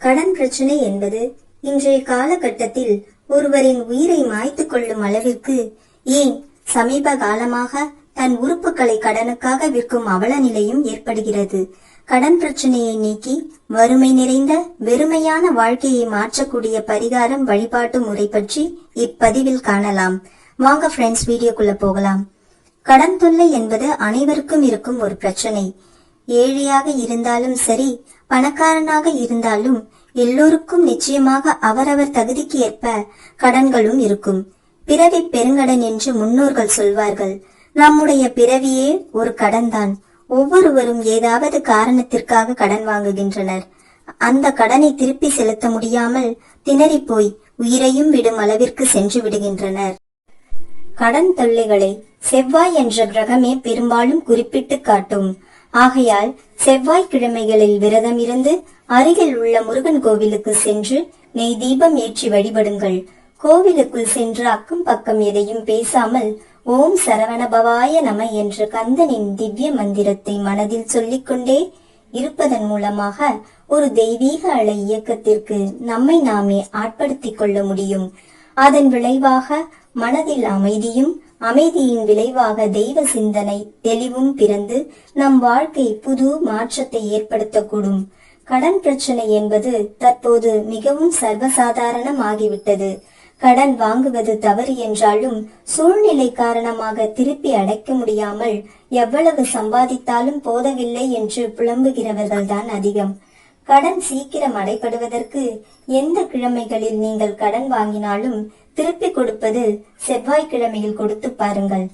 கடன் பிரச்சனை என்பது இன்றைய காலகட்டத்தில் ஒருவரின் உயிரை மாய்த்துக் கொள்ளும் அளவிற்கு ஏன் சமீப காலமாக தன் உறுப்புகளை கடனுக்காக விற்கும் அவல நிலையும் ஏற்படுகிறது. கடன் பிரச்சனையை நீக்கி வறுமை நிறைந்த வெறுமையான வாழ்க்கையை மாற்றக்கூடிய பரிகாரம் வழிபாட்டு முறை பற்றி இப்பதிவில் காணலாம். வாங்க ஃப்ரெண்ட்ஸ் வீடியோக்குள்ள போகலாம். கடன் தொல்லை என்பது அனைவருக்கும் இருக்கும் ஒரு பிரச்சனை. ஏழையாக இருந்தாலும் சரி பணக்காரனாக இருந்தாலும் எல்லோருக்கும் நிச்சயமாக அவரவர் தகுதிக்கு ஏற்ப கடன்களும் இருக்கும். பிறவி பெருங்கடன் என்று முன்னோர்கள் சொல்வார்கள். நம்முடைய பிறவியே ஒரு கடன்தான். ஒவ்வொருவரும் ஏதாவது காரணத்திற்காக கடன் வாங்குகின்றனர். அந்த கடனை திருப்பி செலுத்த முடியாமல் திணறிப் போய் உயிரையும் விடும் அளவிற்கு சென்று விடுகின்றனர். கடன் தொல்லைகளை செவ்வாய் என்ற கிரகமே பெரும்பாலும் குறிப்பிட்டு காட்டும். ஆகையால் செவ்வாய் கிழமைகளில் விரதம் இருந்து அருகில் உள்ள முருகன் கோவிலுக்கு சென்று நெய் தீபம் ஏற்றி வழிபடுங்கள். கோவிலுக்குள் சென்று அக்கம் பக்கம் எதையும் பேசாமல் ஓம் சரவணபவாய நம என்ற கந்தனின் திவ்ய மந்திரத்தை மனதில் சொல்லிக்கொண்டே இருப்பதன் மூலமாக ஒரு தெய்வீக அலை இயக்கத்திற்கு நம்மை நாமே ஆட்படுத்திக் கொள்ள முடியும். அதன் விளைவாக மனதில் அமைதியும் அமைதியின் விளைவாக தெய்வ சிந்தனை தெளிவும் பிறந்து நம் வாழ்க்கை புது மாற்றத்தை ஏற்படுத்தக்கூடும். கடன் பிரச்சனை என்பது தற்போது மிகவும் சர்வசாதாரணமாகிவிட்டது. கடன் வாங்குவது தவறு என்றாலும் சூழ்நிலை காரணமாக திருப்பி அடைக்க முடியாமல் எவ்வளவு சம்பாதித்தாலும் போதவில்லை என்று புலம்புகிறவர்கள்தான் அதிகம். கடன் சீக்கிரம் அடைப்படுவதற்கு எந்த கிழமைகளில் நீங்கள் கடன் வாங்கினாலும் திருப்பி கொடுப்பது செவ்வாய்க்கிழமையில் கொடுத்து பாருங்கள்.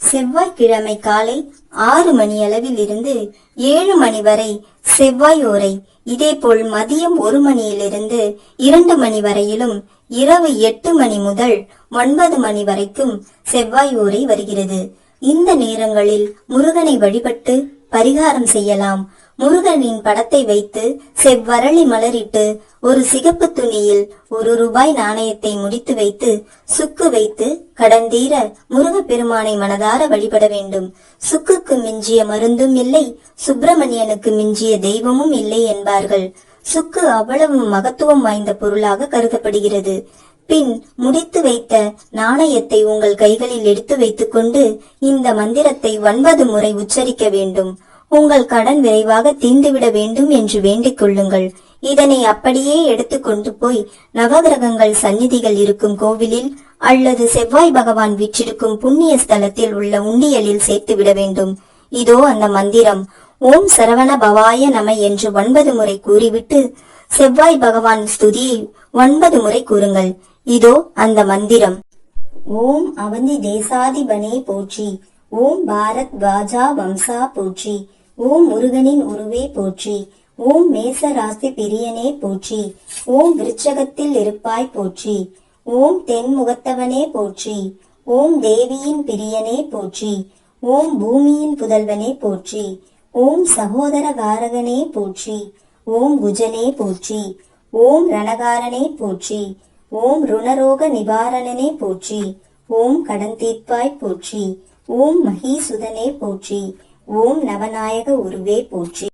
செவ்வாய்க்கிழமை காலை ஆறு மணி அளவில் இருந்து ஏழு மணி வரை செவ்வாய் ஓரை இதேபோல் மதியம் ஒரு மணியிலிருந்து இரண்டு மணி வரையிலும் இரவு எட்டு மணி முதல் ஒன்பது மணி வரைக்கும் செவ்வாய் ஓரை வருகிறது. இந்த நேரங்களில் முருகனை வழிபட்டு பரிகாரம் செய்யலாம். முருகனின் படத்தை வைத்து செவ்வரளி மலரிட்டு ஒரு சிகப்பு துணியில் ஒரு ரூபாய் நாணயத்தை முடித்து வைத்து சுக்கு வைத்து கடன் தீர முருகப்பெருமானை மனதார வழிபட வேண்டும். சுக்குக்கு மிஞ்சிய மருந்தும் இல்லை சுப்பிரமணியனுக்கு மிஞ்சிய தெய்வமும் இல்லை என்பார்கள். சுக்கு அவ்வளவு மகத்துவம் வாய்ந்த பொருளாக கருதப்படுகிறது. பின் முடித்து வைத்த நாணயத்தை உங்கள் கைகளில் எடுத்து வைத்துக்கொண்டு இந்த மந்திரத்தை ஒன்பது முறை உச்சரிக்க வேண்டும். உங்கள் கடன் விரைவாக தீர்ந்துவிட வேண்டும் என்று வேண்டிக் கொள்ளுங்கள். இதனை அப்படியே எடுத்து கொண்டு போய் நவகிரகங்கள் சந்நிதிகள் இருக்கும் கோவிலில் அல்லது செவ்வாய் பகவான் வீற்றிருக்கும் புண்ணிய ஸ்தலத்தில் உள்ள உண்டியலில் சேர்த்து விட வேண்டும். இதோ அந்த மந்திரம். ஓம் சரவண பவாய நம என்று ஒன்பது முறை கூறிவிட்டு செவ்வாய் பகவான் ஸ்துதியை ஒன்பது முறை கூறுங்கள். இதோ அந்த மந்திரம். ஓம் அவந்தி தேசாதிபனே போற்றி. ஓம் பாரத் வாஜா வம்சா போற்றி ஓம் முருகனின் உருவே போற்றி ஓம் மேச ராசி பிரியனே போற்றி ஓம் விருச்சகத்தில் இருப்பாய் போற்றி ஓம் தென்முகத்தவனே போற்றி ஓம் தேவியின் பிரியனே போற்றி ஓம் பூமியின் புதல்வனே போற்றி ஓம் சகோதர காரகனே போற்றி ஓம் குஜனே போற்றி ஓம் ரணகாரனே போற்றி ஓம் ருணரோக நிவாரணனே போற்றி ஓம் கடன் தீர்ப்பாய் போற்றி ஓம் மகீசுதனே போற்றி ஓம் நவநாயக உருவே போற்றி.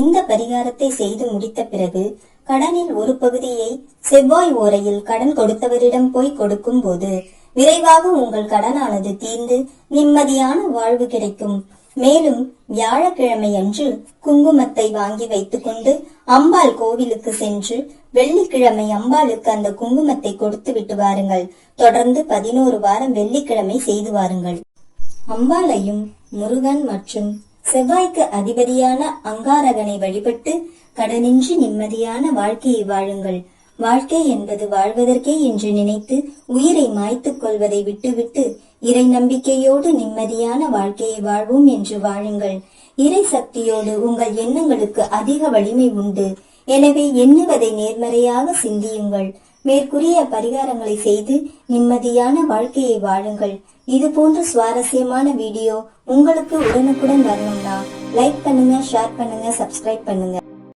இந்த பரிகாரத்தை செய்து முடித்த பிறகு கடனில் ஒரு பகுதியை செவ்வாய் ஓரையில் கடன் கொடுத்தவரிடம் போய் கொடுக்கும் போது விரைவாக உங்கள் கடனானது தீர்ந்து நிம்மதியான வாழ்வு கிடைக்கும். மேலும் வியாழக்கிழமை அன்று குங்குமத்தை வாங்கி வைத்துக்கொண்டு அம்பாள் கோவிலுக்கு சென்று வெள்ளிக்கிழமை அம்பாளுக்கு அந்த குங்குமத்தை கொடுத்து விட்டு வாருங்கள். தொடர்ந்து பதினோரு வாரம் வெள்ளிக்கிழமை செய்து வாருங்கள். அம்பாளையும் முருகன் மற்றும் செவ்வாய்க்கு அதிபதியான அங்காரகனை வழிபட்டு கடனின்றி நிம்மதியான வாழ்க்கையை வாழுங்கள். வாழ்க்கை என்பது வாழ்வதற்கே என்று நினைத்து உயிரை மாய்த்துக் கொள்வதை விட்டுவிட்டு இறை நம்பிக்கையோடு நிம்மதியான வாழ்க்கையை வாழ்வோம் என்று வாழுங்கள். இறை சக்தியோடு உங்கள் எண்ணங்களுக்கு அதிக வலிமை உண்டு. எனவே எண்ணுவதை நேர்மறையாக சிந்தியுங்கள். மேற்கூறிய பரிகாரங்களை செய்து நிம்மதியான வாழ்க்கையை வாழுங்கள். இது போன்ற சுவாரஸ்யமான வீடியோ உங்களுக்கு உடனுக்குடன் வரணும்னா லைக் பண்ணுங்க ஷேர் பண்ணுங்க சப்ஸ்கிரைப் பண்ணுங்க.